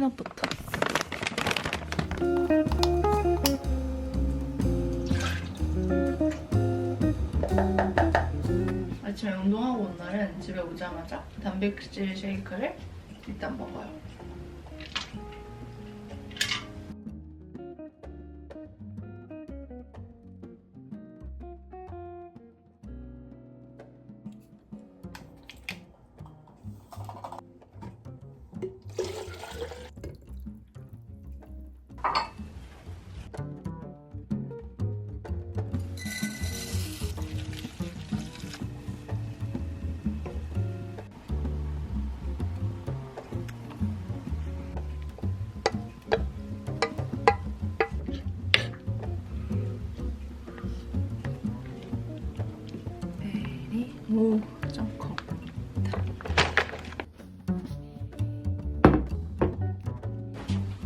피넛버터 아침에 운동하고 온 날은 집에 오자마자 단백질 쉐이크를 일단 먹어요.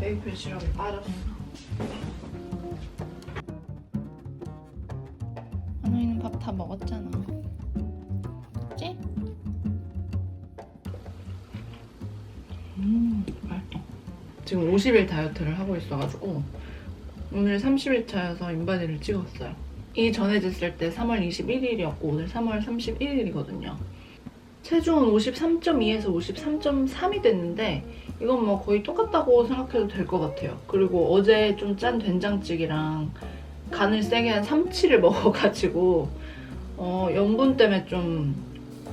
메이플 시럽이 빠졌어. 먹었잖아. 그치? 음, 맛있다. 지금 50일 다이어트를 하고 있어가지고 오늘 30일 차여서 인바디를 찍었어요. 이 전에 쟀을 때 3월 21일이었고 오늘 3월 31일이거든요. 체중은 53.2에서 53.3이 됐는데 이건 뭐 거의 똑같다고 생각해도 될 것 같아요. 그리고 어제 좀 짠 된장찌개랑 간을 세게 한 삼치를 먹어가지고 어, 염분 때문에 좀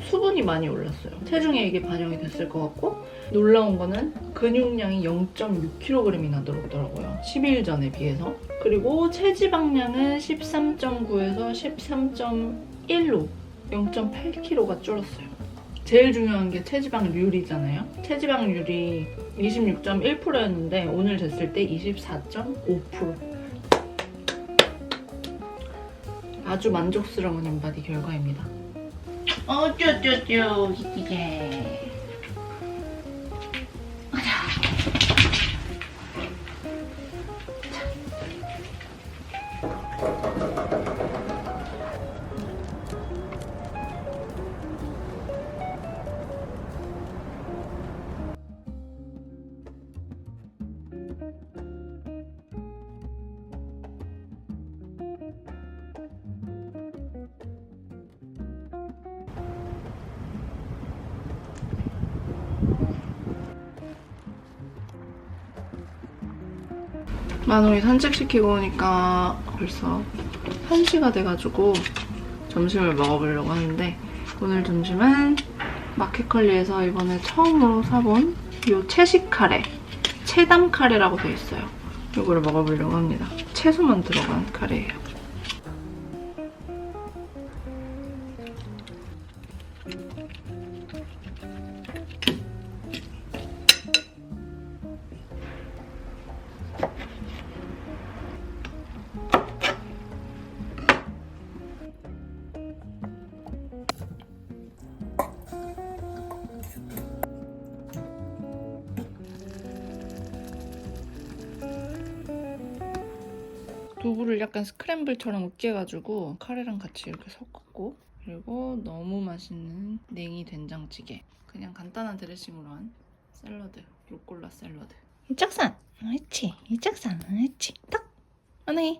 수분이 많이 올랐어요. 체중에 이게 반영이 됐을 것 같고 놀라운 거는 근육량이 0.6kg이나 늘었더라고요. 10일 전에 비해서. 그리고 체지방량은 13.9에서 13.1로 0.8kg가 줄었어요. 제일 중요한 게 체지방률이잖아요. 체지방률이 26.1%였는데 오늘 됐을 때 24.5%. 아주 만족스러운 인바디 결과입니다. 어쭈쭈쭈. 이게 만원이 산책시키고 오니까 벌써 1시가 돼가지고 점심을 먹어보려고 하는데 오늘 점심은 마켓컬리에서 이번에 처음으로 사본 이 채식 카레 채담 카레라고 돼 있어요. 이거를 먹어보려고 합니다. 채소만 들어간 카레예요 두부를 약간 스크램블처럼 으깨가지고 카레랑 같이 이렇게 섞었고 그리고 너무 맛있는 냉이 된장찌개. 그냥 간단한 드레싱으로 한 샐러드 루꼴라 샐러드. 이쪽산! 그렇지? 이쪽산! 그렇지? 턱 언니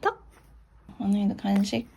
턱턱 언니도 간식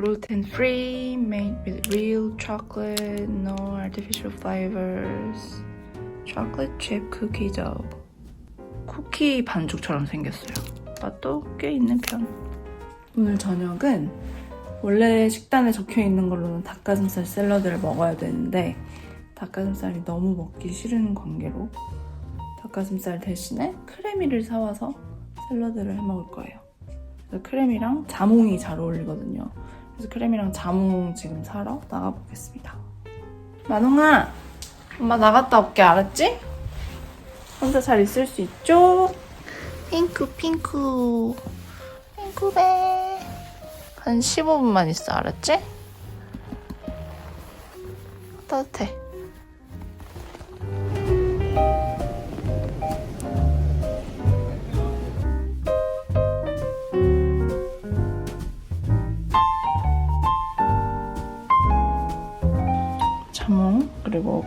gluten free, made with real chocolate, no artificial flavors. chocolate chip cookie dough. 쿠키 반죽처럼 생겼어요. 맛도 꽤 있는 편. 오늘 저녁은 원래 식단에 적혀 있는 걸로는 닭가슴살 샐러드를 먹어야 되는데 닭가슴살이 너무 먹기 싫은 관계로 닭가슴살 대신에 크래미를 사와서 샐러드를 해 먹을 거예요. 크래미랑 자몽이 잘 어울리거든요. 그래서 크래미랑 자몽 지금 사러 나가보겠습니다. 만홍아, 엄마 나갔다 올게 알았지? 혼자 잘 있을 수 있죠? 핑크 핑크 핑크배 한 15분만 있어 알았지? 따뜻해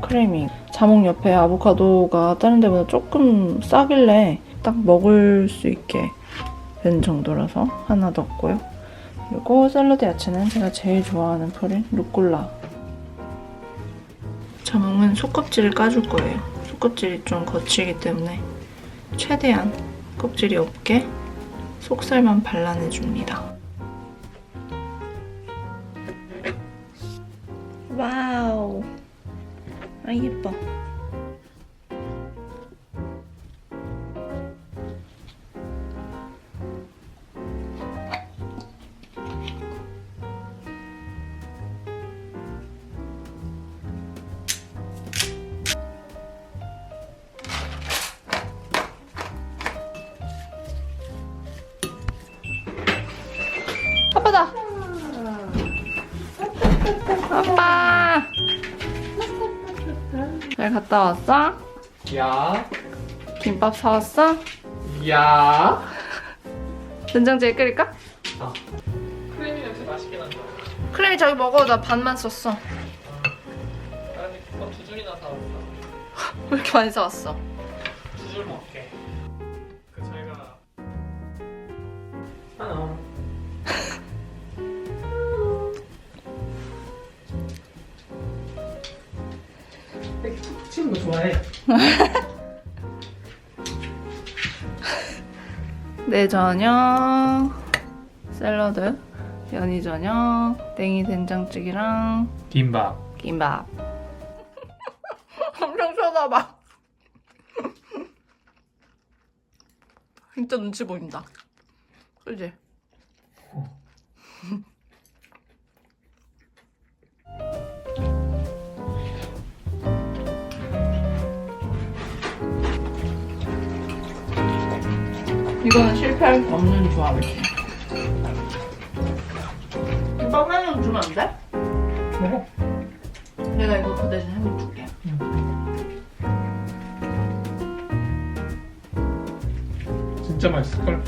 크래미 자몽 옆에 아보카도가 다른 데보다 조금 싸길래 딱 먹을 수 있게 된 정도라서 하나 넣었고요. 그리고 샐러드 야채는 제가 제일 좋아하는 풀인 루꼴라. 자몽은 속껍질을 까줄 거예요. 속껍질이 좀 거칠기 때문에 최대한 껍질이 없게 속살만 발라내줍니다. 와우 아 예뻐. 아빠다. 아빠 잘 갔다 왔어? 야, 김밥 사왔어? 야. 된장찌개 끓일까? 크래미 냄새 맛있게 난다. 크래미 저기 먹어 나 반만 썼어 나는 김밥 두 줄이나 사왔어. 왜 이렇게 많이 사왔어? 두 줄 먹게. 그 저희가 하나. 치는 거 좋아해. 내 저녁. 샐러드. 연희 저녁. 땡이 된장찌개랑 김밥. 김밥. 엄청 쳐다봐 진짜 눈치 보인다. 그지? 이거는 실패할 수 없는 조합이지 김밥 하나 주면 안 돼? 먹어. 내가 이거 그 대신 해물 줄게. 진짜 맛있을걸?